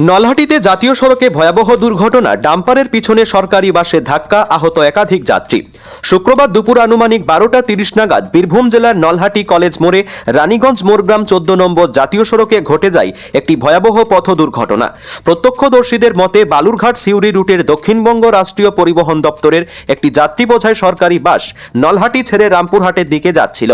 নলহাটিতে জাতীয় সড়কে ভয়াবহ দুর্ঘটনা, ডাম্পারের পিছনে সরকারি বাসে ধাক্কা, আহত একাধিক যাত্রী। শুক্রবার দুপুর আনুমানিক বারোটা তিরিশ নাগাদ বীরভূম জেলার নলহাটি কলেজ মোড়ে রানীগঞ্জ মোরগ্রাম চোদ্দ নম্বর জাতীয় সড়কে ঘটে যায় একটি ভয়াবহ পথ দুর্ঘটনা। প্রত্যক্ষদর্শীদের মতে, বালুরঘাট সিউড়ি রুটের দক্ষিণবঙ্গ রাষ্ট্রীয় পরিবহন দপ্তরের একটি যাত্রী বোঝায় সরকারি বাস নলহাটি ছেড়ে রামপুরহাটের দিকে যাচ্ছিল।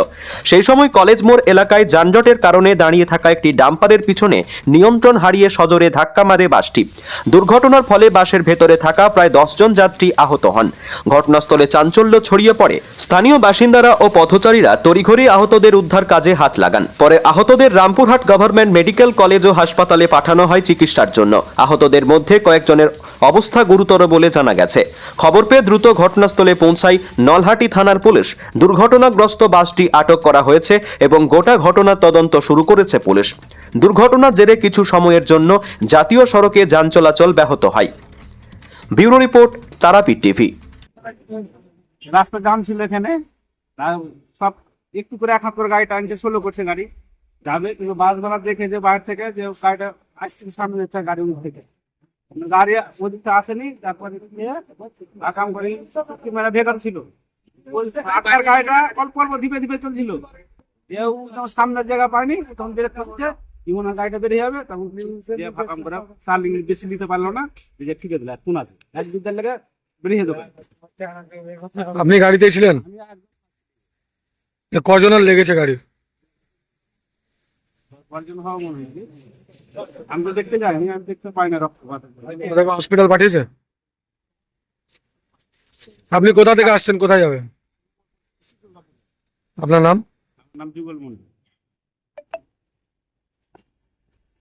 সেই সময় কলেজ মোড় এলাকায় যানজটের কারণে দাঁড়িয়ে থাকা একটি ডাম্পারের পিছনে নিয়ন্ত্রণ হারিয়ে সজোরে ধাক্কা মারে বাসটি। দুর্ঘটনার ফলে বাসের ভেতরে থাকা প্রায় দশজন যাত্রী আহত হন। ঘটনাস্থলে চাঞ্চল্য ছড়িয়ে পড়ে। স্থানীয় বাসিন্দারা ও পথচারীরা তড়িঘড়ি আহতদের উদ্ধার কাজে হাত লাগান। পরে আহতদের রামপুরহাট গভর্নমেন্ট মেডিকেল কলেজ ও হাসপাতালে পাঠানো হয় চিকিৎসার জন্য। আহতদের মধ্যে কয়েকজনের অবস্থা গুরুতর বলে জানা গেছে। খবর পেয়ে দ্রুত ঘটনাস্থলে পৌঁছায় নলহাটি থানার পুলিশ। দুর্ঘটনাগ্রস্ত বাসটি আটক করা হয়েছে এবং গোটা ঘটনার তদন্ত শুরু করেছে পুলিশ। দুর্ঘটনার জেরে কিছু সময়ের জন্য জাতীয় সড়কে যান চলাচল ব্যাহত হয়। Bureau report, Tarapith TV. রাস্তা জাম ছিল এখানে। সব একটু করে এক করে গাড়ি টানতে স্লো করছে গাড়ি। যাবে, কিন্তু বাসগুলো দেখে যে বাইরে থেকে যে গাড়িটা আসছে সামনে যাচ্ছে গাড়ি উঠ থেকে। গাড়ি ওদিকটা আসেনি, তারপরে আকাম করে, ক্যামেরা বেকার ছিল। আটার গাড়িটা অল্প অল্প ধীপে ধীপে চলছিল। সামনের জায়গা পায়নি, তখন বেরোতে হচ্ছে। ইমনের গাড়িটা বেরিয়ে যাবে তখন যে ফাঁকাম করে সার্লিং বেশি দিতে পারল না যে ঠিক পুনাতে এক দুধের লেগে বেরিয়ে পারে আপনি গাড়িতে ছিলেন? কজনের লেগেছে গাড়ি? আমি তো দেখতে যাই আমি আমি দেখতে পাই না রক্তপাত হসপিটাল পাঠিয়েছে? আপনি কোথা থেকে আসছেন? কোথায় যাবেন? আপনার নাম? নাম যুগল মন্ডল।